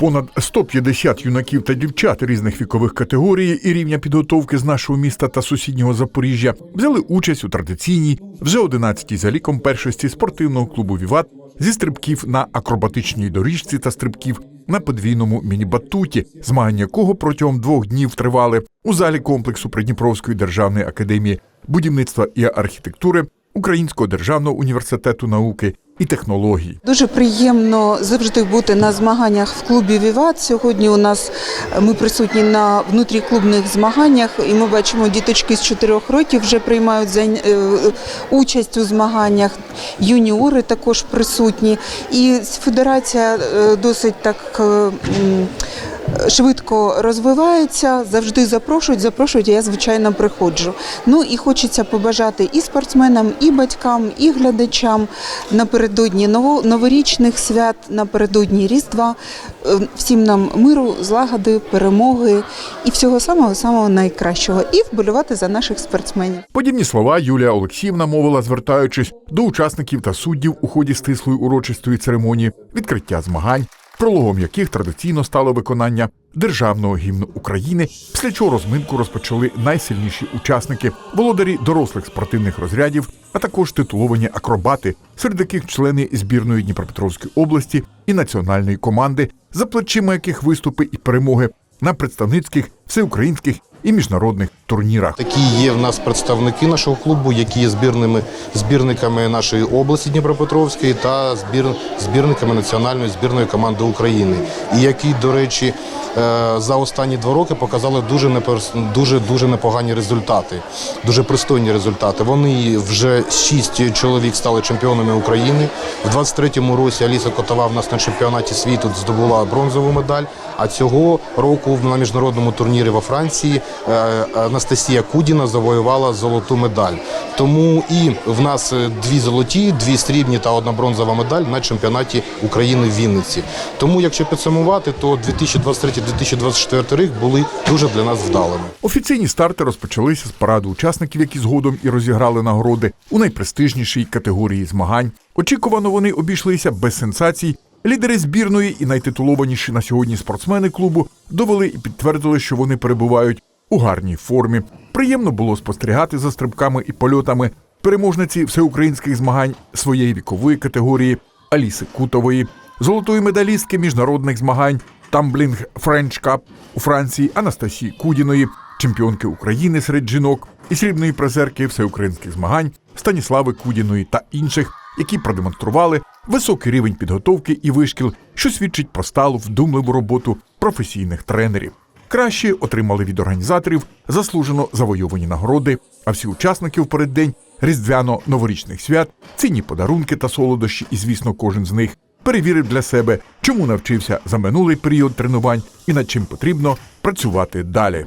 Понад 150 юнаків та дівчат різних вікових категорій і рівня підготовки з нашого міста та сусіднього Запоріжжя взяли участь у традиційній вже 11-й за ліком першості спортивного клубу Віват зі стрибків на акробатичній доріжці та стрибків на подвійному міні-батуті, змагання якого протягом двох днів тривали у залі комплексу Придніпровської державної академії будівництва і архітектури Українського державного університету науки і технологій. Дуже приємно завжди бути на змаганнях в клубі Віват. Сьогодні у нас е, ми присутні на внутріклубних змаганнях, і ми бачимо, діточки з 4 років вже приймають зайня- е, участь у змаганнях. Юніори також присутні. І федерація е, досить так. Швидко розвивається, завжди запрошують, запрошують, і я звичайно приходжу. Ну і хочеться побажати і спортсменам, і батькам, і глядачам напередодні ново- новорічних свят, напередодні Різдва, е, всім нам миру, злагоди, перемоги і всього самого самого найкращого, і вболівати за наших спортсменів. Подібні слова Юлія Олексіївна мовила, звертаючись до учасників та суддів у ході стислої урочистої церемонії відкриття змагань, прологом яких традиційно стало виконання державного гімну України, після чого розминку розпочали найсильніші учасники, володарі дорослих спортивних розрядів, а також титуловані акробати, серед яких члени збірної Дніпропетровської області і національної команди, за плечима яких виступи і перемоги на представницьких, всеукраїнських і міжнародних турнірах. Такі є в нас представники нашого клубу, які є збірними збірниками нашої області Дніпропетровської та збір, збірниками національної збірної команди України, і які, до речі, е, за останні два роки показали дуже непер- дуже дуже непогані результати, дуже пристойні результати. Вони вже шість чоловік стали чемпіонами України. В 23-му році Аліса Котова в нас на чемпіонаті світу здобула бронзову медаль. А цього року на міжнародному турнірі во Франції е, Анастасія Кудіна завоювала золоту медаль. Тому і в нас е, дві золоті, дві срібні та одна бронзова медаль на чемпіонаті України в Вінниці. Тому, якщо підсумувати, то 2023-2024 рік були дуже для нас вдалими. Офіційні старти розпочалися з параду учасників, які згодом і розіграли нагороди у найпрестижнішій категорії змагань. Очікувано вони обійшлися без сенсацій. Лідери збірної і найтитулованіші на сьогодні спортсмени клубу довели і підтвердили, що вони перебувають у гарній формі. Приємно було спостерігати за стрибками і польотами переможниці всеукраїнських змагань своєї вікової категорії Аліси Кутової, золотої медалістки міжнародних змагань Тамблінг Френч Кап у Франції Анастасії Кудіної, чемпіонки України серед жінок і срібної призерки всеукраїнських змагань Станіслави Кудіної та інших, які продемонстрували високий рівень підготовки і вишкіл, що свідчить про сталу вдумливу роботу професійних тренерів. Кращі отримали від організаторів заслужено завойовані нагороди, а всі учасники в переддень різдвяно-новорічних свят, цінні подарунки та солодощі, і звісно, кожен з них перевірив для себе, чому навчився за минулий період тренувань і над чим потрібно працювати далі.